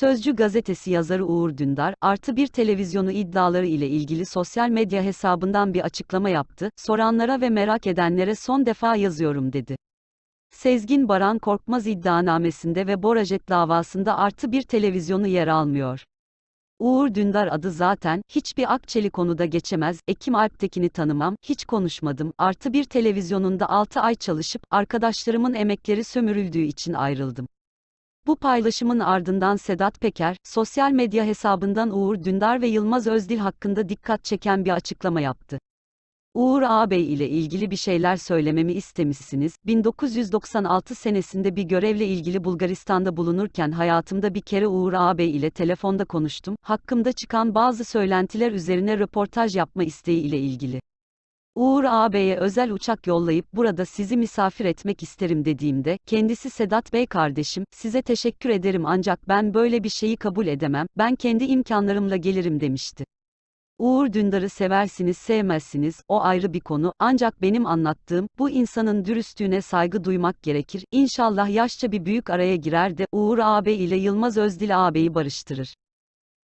Sözcü gazetesi yazarı Uğur Dündar, artı bir televizyonu iddiaları ile ilgili sosyal medya hesabından bir açıklama yaptı, soranlara ve merak edenlere son defa yazıyorum dedi. Sezgin Baran Korkmaz iddianamesinde ve Borajet davasında artı bir televizyonu yer almıyor. Uğur Dündar adı zaten, hiçbir Akçeli konuda geçemez, Ekim Alptekin'i tanımam, hiç konuşmadım, artı bir televizyonunda 6 ay çalışıp, arkadaşlarımın emekleri sömürüldüğü için ayrıldım. Bu paylaşımın ardından Sedat Peker, sosyal medya hesabından Uğur Dündar ve Yılmaz Özdil hakkında dikkat çeken bir açıklama yaptı. Uğur ağabey ile ilgili bir şeyler söylememi istemişsiniz. 1996 senesinde bir görevle ilgili Bulgaristan'da bulunurken hayatımda bir kere Uğur ağabey ile telefonda konuştum. Hakkımda çıkan bazı söylentiler üzerine röportaj yapma isteği ile ilgili. Uğur ağabeye özel uçak yollayıp burada sizi misafir etmek isterim dediğimde, kendisi Sedat Bey kardeşim, size teşekkür ederim ancak ben böyle bir şeyi kabul edemem, ben kendi imkanlarımla gelirim demişti. Uğur Dündar'ı seversiniz sevmezsiniz, o ayrı bir konu, ancak benim anlattığım, bu insanın dürüstlüğüne saygı duymak gerekir, İnşallah yaşça bir büyük araya girer de, Uğur ağabey ile Yılmaz Özdil ağabeyi barıştırır.